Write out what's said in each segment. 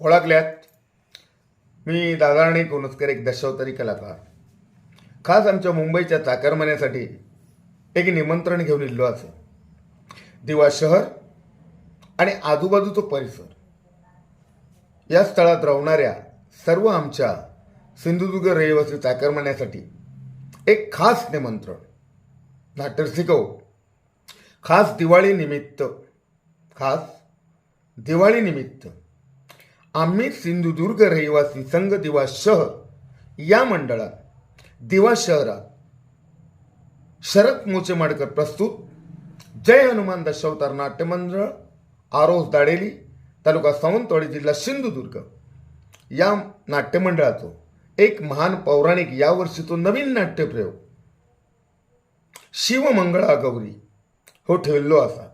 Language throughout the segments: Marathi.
ओळखल्यात. मी दादाराणी कोणसकर एक दशावतारी कलाकार. खास आमच्या मुंबईच्या चाकरमान्यासाठी एक निमंत्रण घेऊन इल्लो असं दिवा शहर आणि आजूबाजूचा परिसर. या स्थळात राहणाऱ्या सर्व आमच्या सिंधुदुर्ग रहिवासी चाकरमान्यासाठी एक खास निमंत्रण. नाट्य शिकव खास दिवाळी निमित्त. खास दिवाळी निमित्त. आम्ही सिंधुदुर्ग रहिवासी संघ दिवा शहर या मंडळात दिवा शहरात शरद मोचेमाडकर प्रस्तुत जय हनुमान दशावतार नाट्यमंडळ आरोस दाडेली तालुका सावंतवाडी जिल्हा सिंधुदुर्ग. या नाट्यमंडळाचो एक महान पौराणिक यावर्षीचो नवीन नाट्यप्रयोग. शिवमंगळा गौरी हो ठेवलो असा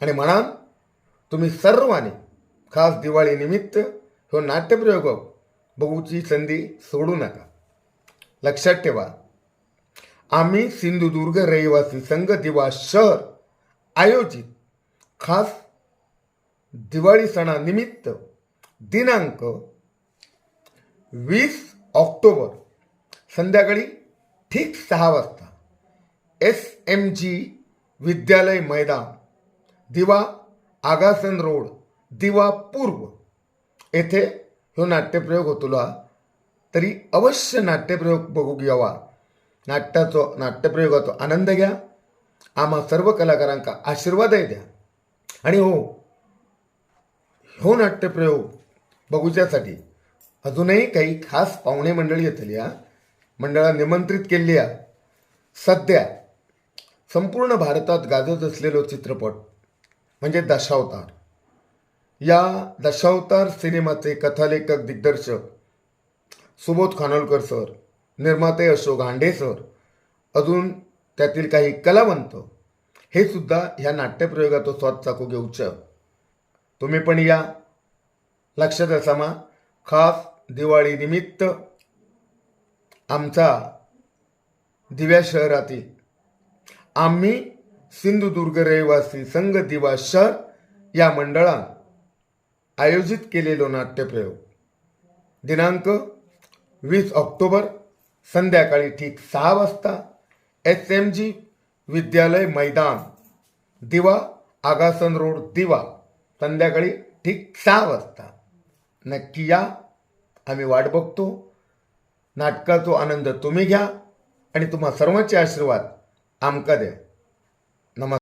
आणि म्हणाल तुम्ही सर्वांनी खास दिवाळी निमित्त हो नाट्यप्रयोग बघूची संधी सोडू नका. लक्षात ठेवा आम्ही सिंधुदुर्ग रहिवासी संघ दिवा शहर आयोजित खास दिवाळी सणानिमित्त दिनांक वीस ऑक्टोबर संध्याकाळी ठीक सहा वाजता एस एम जी विद्यालय मैदान दिवा आगासन रोड. दिवा पूर्व. येथे ह्यो नाट्यप्रयोग होतलो तरी अवश्य नाट्यप्रयोग बघूक यावा. नाट्याचो नाट्यप्रयोगाचो आनंद घ्या. आम्हा सर्व कलाकारांका आशीर्वादही द्या. आणि हो हो नाट्यप्रयोग बघूच्यासाठी अजूनही काही खास पाहुणे मंडळी येतली हा. मंडळा निमंत्रित केली आहे सध्या संपूर्ण भारतात गाजत असलेलो चित्रपट म्हणजे दशावतार. या दशावतार सिनेमाचे कथालेखक दिग्दर्शक सुबोध खानोलकर सर निर्माते अशोक हांडे सर अजून त्यातील काही कलावंत हे सुद्धा ह्या नाट्यप्रयोगाचो स्वाद चाकू घेऊच तुम्ही पण या. लक्षात असामा खास दिवाळी निमित्त आमचा दिव्या शहरातील आम्ही सिंधुदुर्ग रहिवासी संघ दिवा शहर या मंडळान आयोजित केलेलो नाट्यप्रयोग. दिनांक वीस ऑक्टोबर संध्याकाळी ठीक सहा वाजता एस एम जी विद्यालय मैदान दिवा आगासन रोड दिवा संध्याकाळी ठीक सहा वाजता. नक्की या आम्ही वाट बघतो. नाटकाचो आनंद तुम्ही घ्या आणि तुम्हा सर्वांचे आशीर्वाद आमका द्या. नमस्कार.